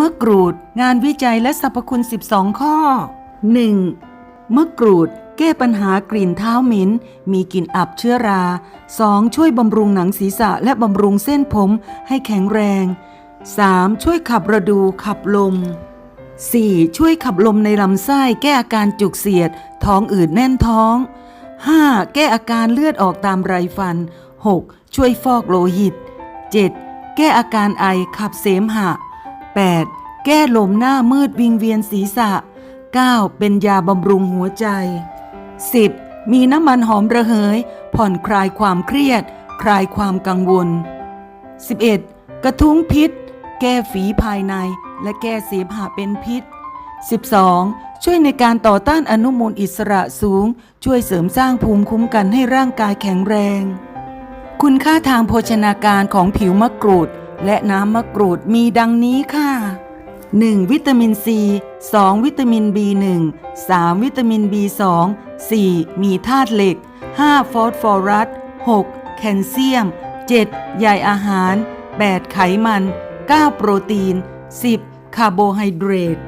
มะกรูด งานวิจัยและสรรพคุณ 12 ข้อ 1. มะกรูด แก้ปัญหากลิ่นเท้าเหม็น มีกลิ่นอับเชื้อรา 2. ช่วยบำรุงหนังศีรษะและบำรุงเส้นผมให้แข็งแรง 3. ช่วยขับระดูขับลม 4. ช่วยขับลมในลำไส้แก้อาการจุกเสียด ท้องอืดแน่นท้อง 5. แก้อาการเลือดออกตามไรฟัน 6. ช่วยฟอกโลหิต 7. แก้อาการไอขับเสมหะ 8. แก้ลมหน้ามืดวิงเวียนศีรษะ 9. เป็นยาบำรุงหัวใจ 10. มีน้ำมันหอมระเหย ผ่อนคลายความเครียด คลายความกังวล 11. กระทุ้งพิษ แก้ฝีภายในและแก้เสมหะเป็นพิษ 12. ช่วยในการต่อต้านอนุมูลอิสระสูง ช่วยเสริมสร้างภูมิคุ้มกันให้ร่างกายแข็งแรง คุณค่าทางโภชนาการของผิวมะกรูด และน้ำมะกรูดมีดังนี้ค่ะ 1. วิตามินซี 2. วิตามิน B1 3. วิตามิน B2 4. มีธาตุเหล็ก 5. ฟอสฟอรัส 6. แคลเซียม 7. ใยอาหาร 8. ไขมัน 9. โปรตีน 10. คาร์โบไฮเดรต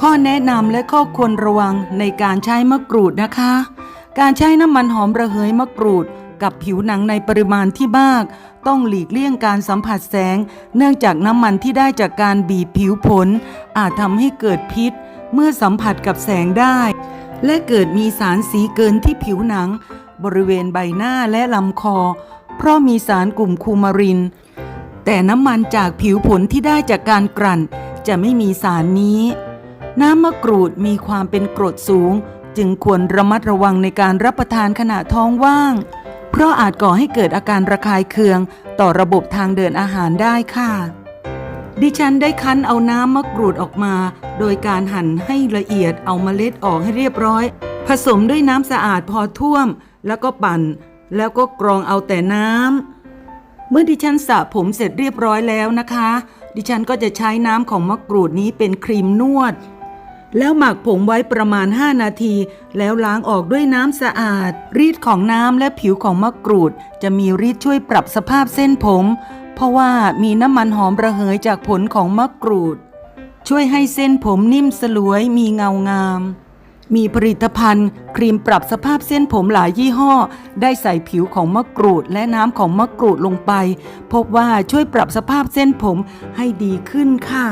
ข้อแนะนำและข้อควรระวังในการใช้มะกรูดนะคะ การใช้น้ำมันหอมระเหยมะกรูด กับผิวหนังในปริมาณที่มาก ต้องหลีกเลี่ยงการสัมผัสแสง เนื่องจากน้ำมันที่ได้จากการบีบผิวผล อาจทำให้เกิดพิษ เมื่อสัมผัสกับแสงได้ และเกิดมีสารสีเกินที่ผิวหนัง บริเวณใบหน้าและลำคอ เพราะมีสารกลุ่มคูมาริน แต่น้ำมันจากผิวผลที่ได้จากการกลั่น จะไม่มีสารนี้ น้ำมะกรูดมีความเป็นกรดสูง จึงควรระมัดระวังในการรับประทานขณะท้องว่าง เพราะอาจก่อให้เกิดอาการระคายเคืองต่อระบบทางเดินอาหารได้ค่ะ ดิฉันได้คั้นเอาน้ำมะกรูดออกมา โดยการหั่นให้ละเอียดเอาเมล็ดออกให้เรียบร้อย ผสมด้วยน้ำสะอาดพอท่วม แล้วก็ปั่น แล้วก็กรองเอาแต่น้ำเมื่อดิฉันสระผมเสร็จเรียบร้อยแล้วนะคะ ดิฉันก็จะใช้น้ำของมะกรูดนี้เป็นครีมนวด แล้วหมักผงไว้ประมาณ 5 นาที แล้วล้างออกด้วยน้ำสะอาด รีดของน้ำและผิวของมะกรูด จะมีฤทธิ์ช่วยปรับสภาพเส้นผม เพราะว่ามีน้ำมันหอมระเหยจากผลของมะกรูด ช่วยให้เส้นผมนิ่มสลวยมีเงางาม มีผลิตภัณฑ์ ครีมปรับสภาพเส้นผมหลายยี่ห้อ ได้ใส่ผิวของมะกรูดและน้ำของมะกรูดลงไป พบว่าช่วยปรับสภาพเส้นผมให้ดีขึ้นค่ะ